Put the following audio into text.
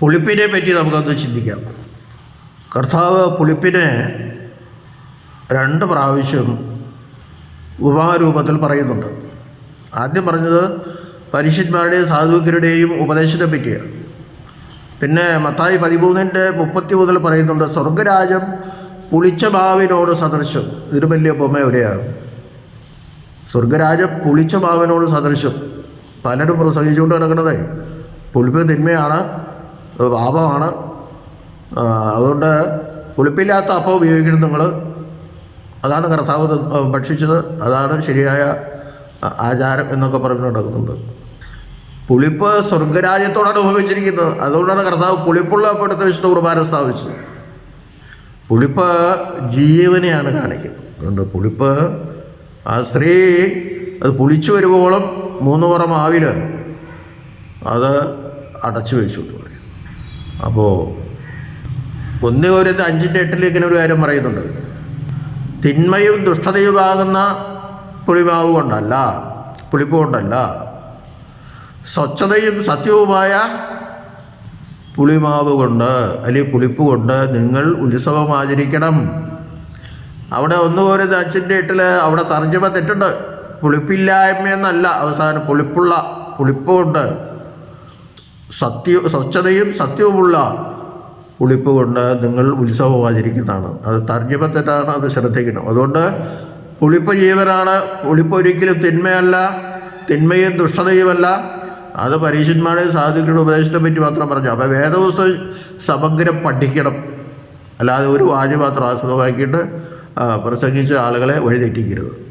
പുളിപ്പിനെ പറ്റി നമുക്കൊന്ന് ചിന്തിക്കാം. കർത്താവ് പുളിപ്പിനെ രണ്ട് പ്രാവശ്യം ഉപമാരൂപത്തിൽ പറയുന്നുണ്ട്. ആദ്യം പറഞ്ഞത് പരിശുദ്ധന്മാരുടെയും സാധുക്കരുടെയും ഉപദേശത്തെ പറ്റിയാണ്. പിന്നെ മത്തായി പതിമൂന്നിന്റെ മുപ്പത്തി മുതൽ പറയുന്നുണ്ട് സ്വർഗരാജം പുളിച്ച മാവിനോട് സദൃശം. ഇതിന് വലിയ ഉപമ എവിടെയാണ് സ്വർഗരാജം പുളിച്ച മാവിനോട് സദൃശം. പലരും പ്രസംഗിച്ചുകൊണ്ട് കിടക്കുന്നത് പുളിപ്പ് തിന്മയാണ്. അത് പാപമാണ്. അതുകൊണ്ട് പുളിപ്പില്ലാത്ത അപ്പം ഉപയോഗിക്കണം നിങ്ങൾ അതാണ് കർത്താവ് ഭക്ഷിച്ചത്. അതാണ് ശരിയായ ആചാരം എന്നൊക്കെ പറഞ്ഞു നടക്കുന്നുണ്ട്. പുളിപ്പ് സ്വർഗരാജ്യത്തോടാണ് ഉപയോഗിച്ചിരിക്കുന്നത്. അതുകൊണ്ടാണ് കർത്താവ് പുളിപ്പുള്ള അപ്പം എടുത്ത് വിശുദ്ധ കുർബാന സ്ഥാപിച്ചത്. പുളിപ്പ് ജീവനെയാണ് കാണിക്കുന്നത്. അതുകൊണ്ട് പുളിപ്പ് ആ സ്ത്രീ അത് പുളിച്ചു വരുവോളം മൂന്ന് പുറം ആവിൽ അത് അടച്ചു വെച്ചു പറയും. അപ്പോൾ ഒന്ന് ഒരു അഞ്ചിന്റെ എട്ടിൽ ഇങ്ങനെ ഒരു കാര്യം പറയുന്നുണ്ട്. തിന്മയും ദുഷ്ടതയുമാകുന്ന പുളിമാവ് കൊണ്ടല്ല പുളിപ്പ് കൊണ്ടല്ല. സ്വച്ഛതയും സത്യവുമായ പുളിമാവ് കൊണ്ട് അല്ലെങ്കിൽ പുളിപ്പ് കൊണ്ട് നിങ്ങൾ ഉത്സവം ആചരിക്കണം അവിടെ ഒന്ന് ഒരു അച്ഛന്റെ എട്ടിൽ അവിടെ തർജമ തെറ്റുണ്ട്. പുളിപ്പില്ലായ്മയെന്നല്ല അവസാനം പുളിപ്പുള്ള പുളിപ്പ് കൊണ്ട്. സത്യ സ്വച്ഛതയും സത്യവുമുള്ള ഉളിപ്പ് കൊണ്ട് നിങ്ങൾ ഉത്സവം ആചരിക്കുന്നതാണ് അത് തർജമ അത് ശ്രദ്ധിക്കണം. അതുകൊണ്ട് പുളിപ്പ് ജീവനാണ് പുളിപ്പ് ഒരിക്കലും തിന്മയല്ല തിന്മയും ദുഷ്ടതയുമല്ല. അത് പരീക്ഷന്മാരെ സാധുക്കളുടെ ഉപദേശത്തെ പറ്റി മാത്രം പറഞ്ഞു. അപ്പോൾ വേദപുസ്തകം സമഗ്രം പഠിക്കണം. അല്ലാതെ ഒരു വാചി മാത്രം ആസ്വദമാക്കിയിട്ട് പ്രസംഗിച്ച പ്രസംഗിച്ച് ആളുകളെ വഴിതെറ്റിക്കരുത്.